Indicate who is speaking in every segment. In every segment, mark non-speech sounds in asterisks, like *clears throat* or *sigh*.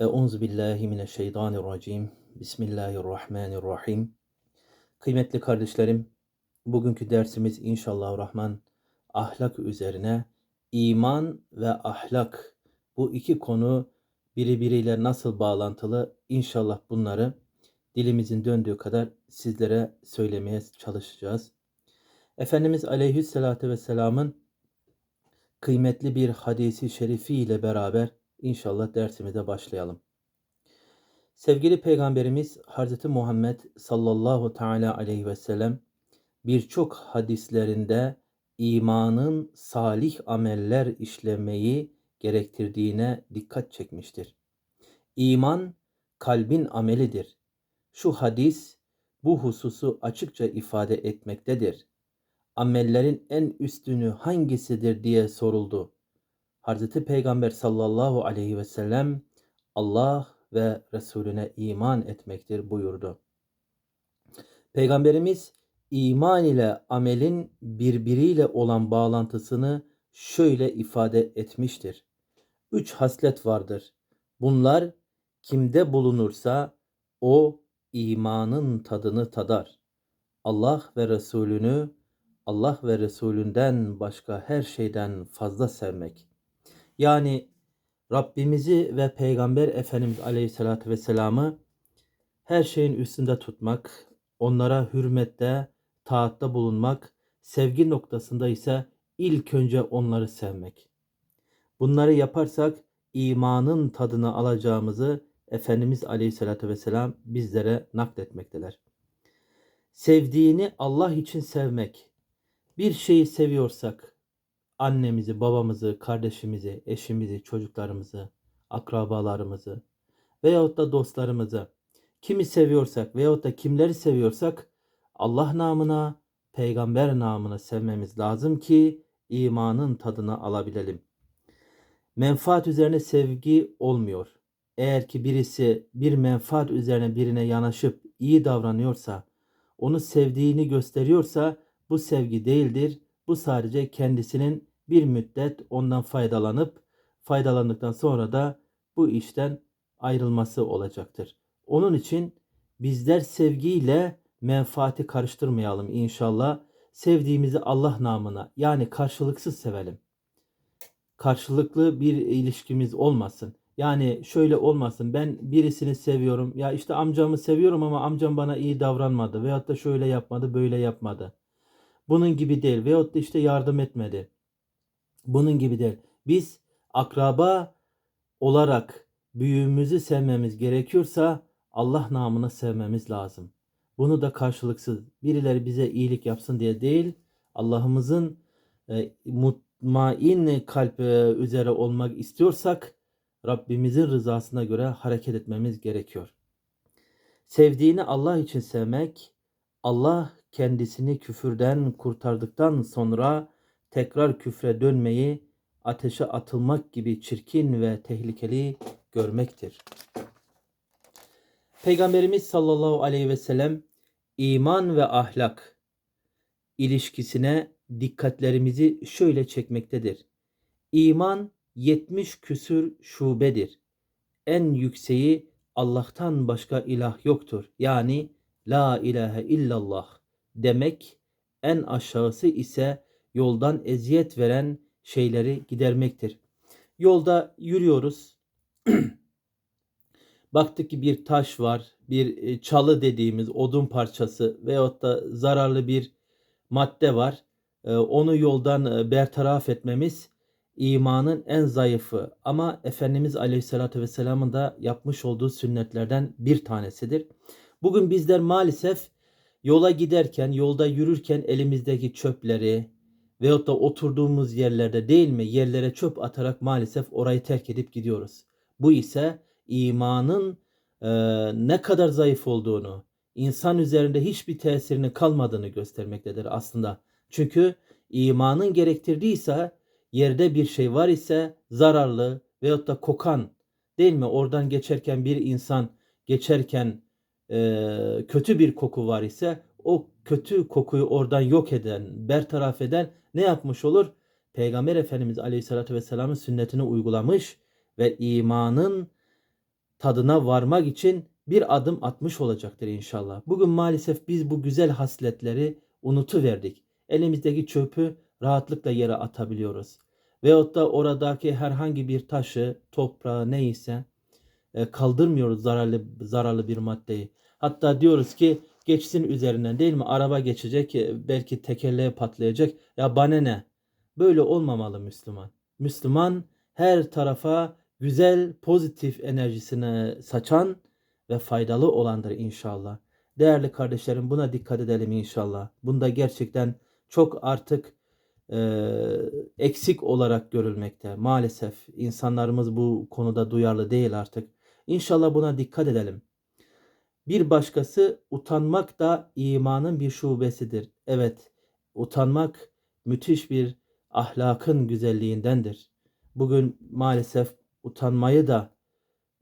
Speaker 1: Euzu billahi mineşşeytanirracim. Bismillahirrahmanirrahim. Kıymetli kardeşlerim, bugünkü dersimiz inşallah rahman ahlak üzerine iman ve ahlak bu iki konu birbiriyle nasıl bağlantılı inşallah bunları dilimizin döndüğü kadar sizlere söylemeye çalışacağız. Efendimiz Aleyhisselatü Vesselam'ın kıymetli bir hadisi şerifi ile beraber inşallah dersimize başlayalım. Sevgili Peygamberimiz Hazreti Muhammed sallallahu teala aleyhi ve sellem birçok hadislerinde imanın salih ameller işlemeyi gerektirdiğine dikkat çekmiştir. İman kalbin amelidir. Şu hadis bu hususu açıkça ifade etmektedir. Amellerin en üstünü hangisidir diye soruldu. Hazreti Peygamber sallallahu aleyhi ve sellem Allah ve Resulüne iman etmektir buyurdu. Peygamberimiz iman ile amelin birbiriyle olan bağlantısını şöyle ifade etmiştir. Üç haslet vardır. Bunlar kimde bulunursa o imanın tadını tadar. Allah ve Resulünü Allah ve Resulünden başka her şeyden fazla sevmek. Yani Rabbimizi ve Peygamber Efendimiz Aleyhisselatü Vesselam'ı her şeyin üstünde tutmak, onlara hürmette, taatta bulunmak, sevgi noktasında ise ilk önce onları sevmek. Bunları yaparsak imanın tadını alacağımızı Efendimiz Aleyhisselatü Vesselam bizlere nakletmekteler. Sevdiğini Allah için sevmek. Bir şeyi seviyorsak, annemizi, babamızı, kardeşimizi, eşimizi, çocuklarımızı, akrabalarımızı veyahut da dostlarımızı kimi seviyorsak veyahut da kimleri seviyorsak Allah namına, peygamber namına sevmemiz lazım ki imanın tadını alabilelim. Menfaat üzerine sevgi olmuyor. Eğer ki birisi bir menfaat üzerine birine yanaşıp iyi davranıyorsa, onu sevdiğini gösteriyorsa bu sevgi değildir. Bu sadece kendisinin bir müddet ondan faydalanıp faydalandıktan sonra da bu işten ayrılması olacaktır. Onun için bizler sevgiyle menfaati karıştırmayalım inşallah. Sevdiğimizi Allah namına yani karşılıksız sevelim. Karşılıklı bir ilişkimiz olmasın. Yani şöyle olmasın ben birisini seviyorum ya işte amcamı seviyorum ama amcam bana iyi davranmadı veyahut da şöyle yapmadı böyle yapmadı. Bunun gibi değil veyahut da işte yardım etmedi bunun gibidir. Biz akraba olarak büyüğümüzü sevmemiz gerekiyorsa Allah namına sevmemiz lazım. Bunu da karşılıksız birileri bize iyilik yapsın diye değil, Allah'ımızın e, mutmain kalp e, üzere olmak istiyorsak Rabbimizin rızasına göre hareket etmemiz gerekiyor. Sevdiğini Allah için sevmek, Allah kendisini küfürden kurtardıktan sonra tekrar küfre dönmeyi ateşe atılmak gibi çirkin ve tehlikeli görmektir. Peygamberimiz sallallahu aleyhi ve sellem iman ve ahlak ilişkisine dikkatlerimizi şöyle çekmektedir. İman 70 küsür şubedir. En yükseği Allah'tan başka ilah yoktur. Yani la ilahe illallah demek en aşağısı ise yoldan eziyet veren şeyleri gidermektir. Yolda yürüyoruz. *clears throat* Baktık ki bir taş var, bir e, çalı dediğimiz odun parçası veyahut da zararlı bir madde var. E, onu yoldan e, bertaraf etmemiz imanın en zayıfı ama Efendimiz Aleyhisselatü Vesselam'ın da yapmış olduğu sünnetlerden bir tanesidir. Bugün bizler maalesef yola giderken, yolda yürürken elimizdeki çöpleri, veyahut da oturduğumuz yerlerde değil mi yerlere çöp atarak maalesef orayı terk edip gidiyoruz. Bu ise imanın e, ne kadar zayıf olduğunu, insan üzerinde hiçbir tesirinin kalmadığını göstermektedir aslında. Çünkü imanın gerektirdiyse yerde bir şey var ise zararlı veyahut da kokan değil mi? Oradan geçerken bir insan geçerken e, kötü bir koku var ise o kötü kokuyu oradan yok eden, bertaraf eden ne yapmış olur? Peygamber Efendimiz Aleyhisselatü Vesselam'ın sünnetini uygulamış ve imanın tadına varmak için bir adım atmış olacaktır inşallah. Bugün maalesef biz bu güzel hasletleri unutuverdik. Elimizdeki çöpü rahatlıkla yere atabiliyoruz. Veyahut da oradaki herhangi bir taşı, toprağı neyse e, kaldırmıyoruz zararlı zararlı bir maddeyi. Hatta diyoruz ki geçsin üzerinden değil mi? Araba geçecek, e, belki tekerleği patlayacak. Ya bana ne? Böyle olmamalı Müslüman. Müslüman her tarafa güzel, pozitif enerjisini saçan ve faydalı olandır inşallah. Değerli kardeşlerim buna dikkat edelim inşallah. Bunda gerçekten çok artık e, eksik olarak görülmekte. Maalesef insanlarımız bu konuda duyarlı değil artık. İnşallah buna dikkat edelim. Bir başkası utanmak da imanın bir şubesidir. Evet, utanmak müthiş bir ahlakın güzelliğindendir. Bugün maalesef utanmayı da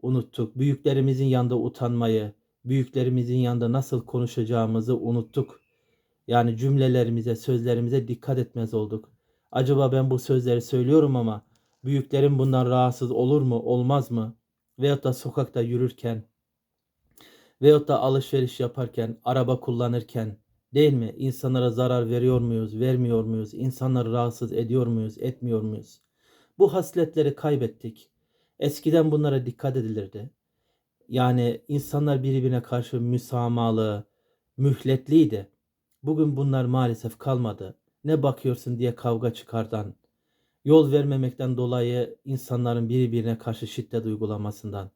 Speaker 1: unuttuk. Büyüklerimizin yanında utanmayı, büyüklerimizin yanında nasıl konuşacağımızı unuttuk. Yani cümlelerimize, sözlerimize dikkat etmez olduk. Acaba ben bu sözleri söylüyorum ama büyüklerim bundan rahatsız olur mu, olmaz mı? Veyahut da sokakta yürürken, veyahut da alışveriş yaparken, araba kullanırken, değil mi? İnsanlara zarar veriyor muyuz, vermiyor muyuz? İnsanları rahatsız ediyor muyuz, etmiyor muyuz? Bu hasletleri kaybettik. Eskiden bunlara dikkat edilirdi. Yani insanlar birbirine karşı müsamahalı, mühletliydi. Bugün bunlar maalesef kalmadı. Ne bakıyorsun diye kavga çıkardan, yol vermemekten dolayı insanların birbirine karşı şiddet uygulamasından.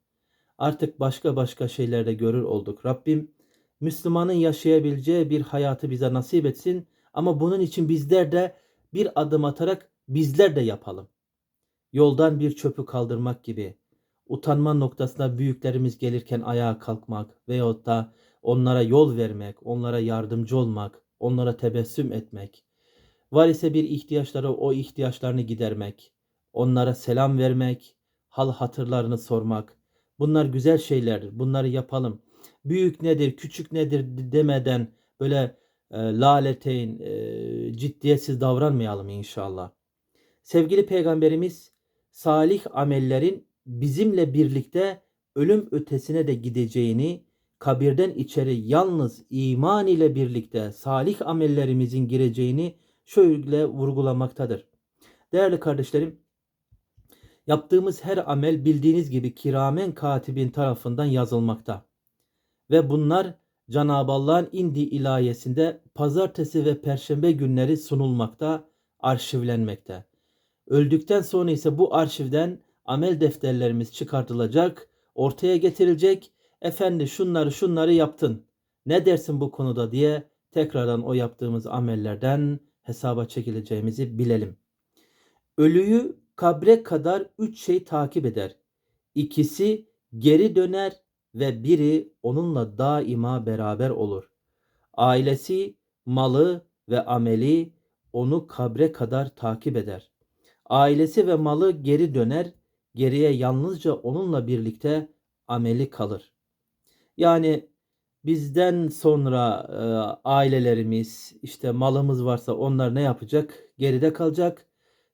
Speaker 1: Artık başka başka şeylerde görür olduk. Rabbim Müslümanın yaşayabileceği bir hayatı bize nasip etsin ama bunun için bizler de bir adım atarak bizler de yapalım. Yoldan bir çöpü kaldırmak gibi, utanma noktasında büyüklerimiz gelirken ayağa kalkmak veyahut da onlara yol vermek, onlara yardımcı olmak, onlara tebessüm etmek. Var ise bir ihtiyaçları o ihtiyaçlarını gidermek, onlara selam vermek, hal hatırlarını sormak. Bunlar güzel şeylerdir. Bunları yapalım. Büyük nedir, küçük nedir demeden böyle e, laleteyn, e, ciddiyetsiz davranmayalım inşallah. Sevgili peygamberimiz salih amellerin bizimle birlikte ölüm ötesine de gideceğini, kabirden içeri yalnız iman ile birlikte salih amellerimizin gireceğini şöyle vurgulamaktadır. Değerli kardeşlerim, yaptığımız her amel bildiğiniz gibi kiramen katibin tarafından yazılmakta. Ve bunlar Cenab-ı Allah'ın indi ilahiyesinde pazartesi ve perşembe günleri sunulmakta, arşivlenmekte. Öldükten sonra ise bu arşivden amel defterlerimiz çıkartılacak, ortaya getirilecek. Efendi şunları şunları yaptın. Ne dersin bu konuda diye tekrardan o yaptığımız amellerden hesaba çekileceğimizi bilelim. Ölüyü kabre kadar üç şey takip eder. İkisi geri döner ve biri onunla daima beraber olur. Ailesi, malı ve ameli onu kabre kadar takip eder. Ailesi ve malı geri döner, geriye yalnızca onunla birlikte ameli kalır. Yani bizden sonra e, ailelerimiz, işte malımız varsa onlar ne yapacak? Geride kalacak.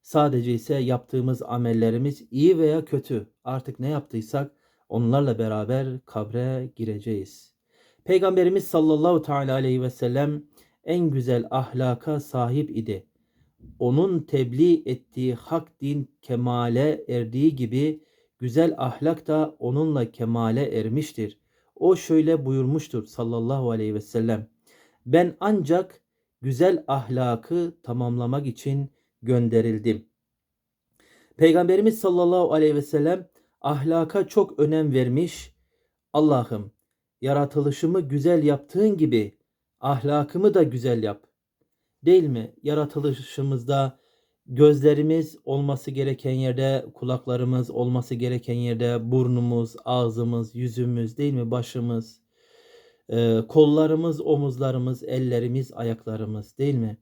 Speaker 1: Sadece ise yaptığımız amellerimiz iyi veya kötü artık ne yaptıysak onlarla beraber kabre gireceğiz. Peygamberimiz sallallahu teala aleyhi ve sellem en güzel ahlaka sahip idi onun tebliğ ettiği hak din kemale erdiği gibi güzel ahlak da onunla kemale ermiştir. O şöyle buyurmuştur sallallahu aleyhi ve sellem. Ben ancak güzel ahlakı tamamlamak için gönderildim. Peygamberimiz sallallahu aleyhi ve sellem ahlaka çok önem vermiş. Allah'ım yaratılışımı güzel yaptığın gibi ahlakımı da güzel yap. Değil mi? Yaratılışımızda gözlerimiz olması gereken yerde, kulaklarımız olması gereken yerde, burnumuz, ağzımız, yüzümüz, değil mi? Başımız, kollarımız, omuzlarımız, ellerimiz, ayaklarımız, değil mi?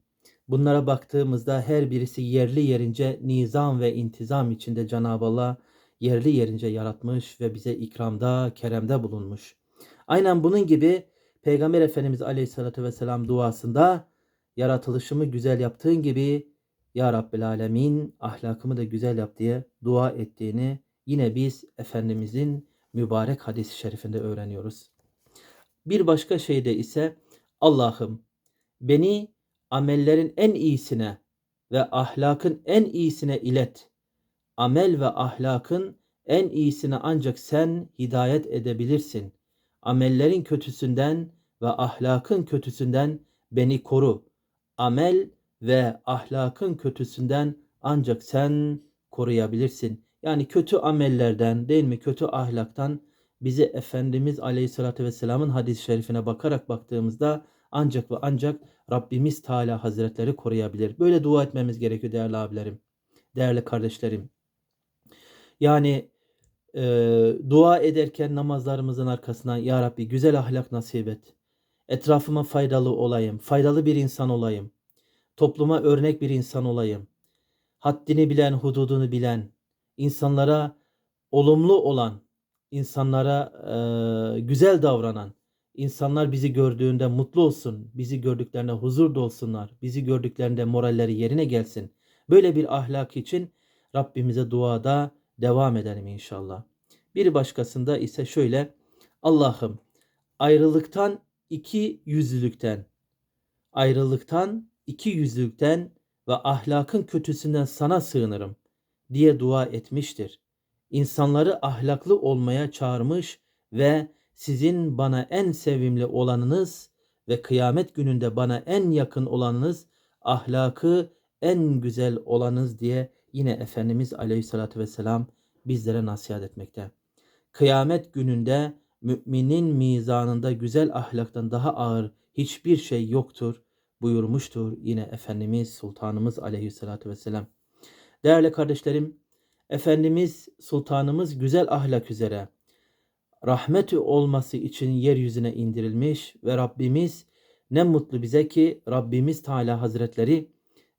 Speaker 1: Bunlara baktığımızda her birisi yerli yerince nizam ve intizam içinde Cenab-ı Allah yerli yerince yaratmış ve bize ikramda, keremde bulunmuş. Aynen bunun gibi Peygamber Efendimiz Aleyhisselatü Vesselam duasında yaratılışımı güzel yaptığın gibi Ya Rabbel Alemin ahlakımı da güzel yap diye dua ettiğini yine biz Efendimizin mübarek hadis-i şerifinde öğreniyoruz. Bir başka şeyde ise Allah'ım beni amellerin en iyisine ve ahlakın en iyisine ilet. Amel ve ahlakın en iyisine ancak sen hidayet edebilirsin. Amellerin kötüsünden ve ahlakın kötüsünden beni koru. Amel ve ahlakın kötüsünden ancak sen koruyabilirsin. Yani kötü amellerden değil mi kötü ahlaktan bizi Efendimiz Aleyhisselatü Vesselam'ın hadis-i şerifine bakarak baktığımızda ancak ve ancak Rabbimiz Teala Hazretleri koruyabilir. Böyle dua etmemiz gerekiyor değerli abilerim, değerli kardeşlerim. Yani e, dua ederken namazlarımızın arkasına Ya Rabbi güzel ahlak nasip et. Etrafıma faydalı olayım, faydalı bir insan olayım. Topluma örnek bir insan olayım. Haddini bilen, hududunu bilen, insanlara olumlu olan, insanlara e, güzel davranan, insanlar bizi gördüğünde mutlu olsun, bizi gördüklerinde huzur dolsunlar, bizi gördüklerinde moralleri yerine gelsin. Böyle bir ahlak için Rabbimize duada devam edelim inşallah. Bir başkasında ise şöyle Allah'ım ayrılıktan iki yüzlülükten ayrılıktan iki yüzlülükten ve ahlakın kötüsünden sana sığınırım diye dua etmiştir. İnsanları ahlaklı olmaya çağırmış ve sizin bana en sevimli olanınız ve kıyamet gününde bana en yakın olanınız ahlakı en güzel olanız diye yine Efendimiz Aleyhisselatü Vesselam bizlere nasihat etmekte. Kıyamet gününde müminin mizanında güzel ahlaktan daha ağır hiçbir şey yoktur buyurmuştur yine Efendimiz Sultanımız Aleyhisselatü Vesselam. Değerli kardeşlerim, Efendimiz Sultanımız güzel ahlak üzere rahmeti olması için yeryüzüne indirilmiş ve Rabbimiz ne mutlu bize ki Rabbimiz Teala Hazretleri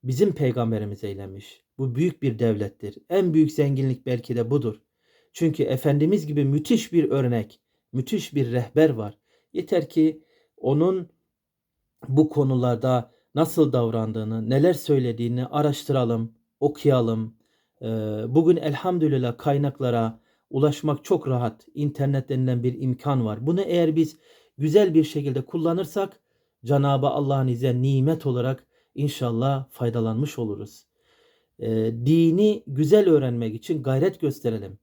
Speaker 1: bizim peygamberimiz eylemiş. Bu büyük bir devlettir. En büyük zenginlik belki de budur. Çünkü Efendimiz gibi müthiş bir örnek, müthiş bir rehber var. Yeter ki onun bu konularda nasıl davrandığını, neler söylediğini araştıralım, okuyalım. Ee, bugün elhamdülillah kaynaklara ulaşmak çok rahat. İnternet denilen bir imkan var. Bunu eğer biz güzel bir şekilde kullanırsak Cenab-ı Allah'ın izniyle nimet olarak inşallah faydalanmış oluruz. Ee, dini güzel öğrenmek için gayret gösterelim.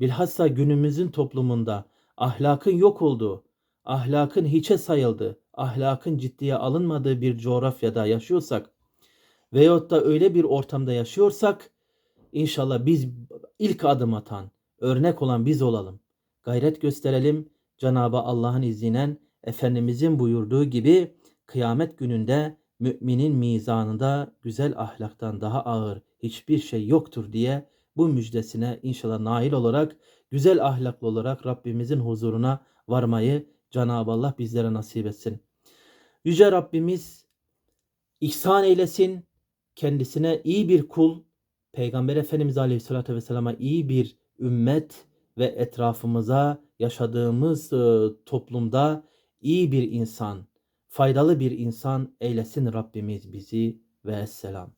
Speaker 1: Bilhassa günümüzün toplumunda ahlakın yok olduğu, ahlakın hiçe sayıldığı, ahlakın ciddiye alınmadığı bir coğrafyada yaşıyorsak veyahut da öyle bir ortamda yaşıyorsak inşallah biz ilk adım atan, örnek olan biz olalım. Gayret gösterelim. Cenab-ı Allah'ın izniyle Efendimizin buyurduğu gibi kıyamet gününde müminin mizanında güzel ahlaktan daha ağır hiçbir şey yoktur diye bu müjdesine inşallah nail olarak güzel ahlaklı olarak Rabbimizin huzuruna varmayı Cenab-ı Allah bizlere nasip etsin. Yüce Rabbimiz ihsan eylesin, kendisine iyi bir kul, Peygamber Efendimiz Aleyhisselatü Vesselam'a iyi bir ümmet ve etrafımıza yaşadığımız e, toplumda iyi bir insan, faydalı bir insan eylesin Rabbimiz bizi ve esselam.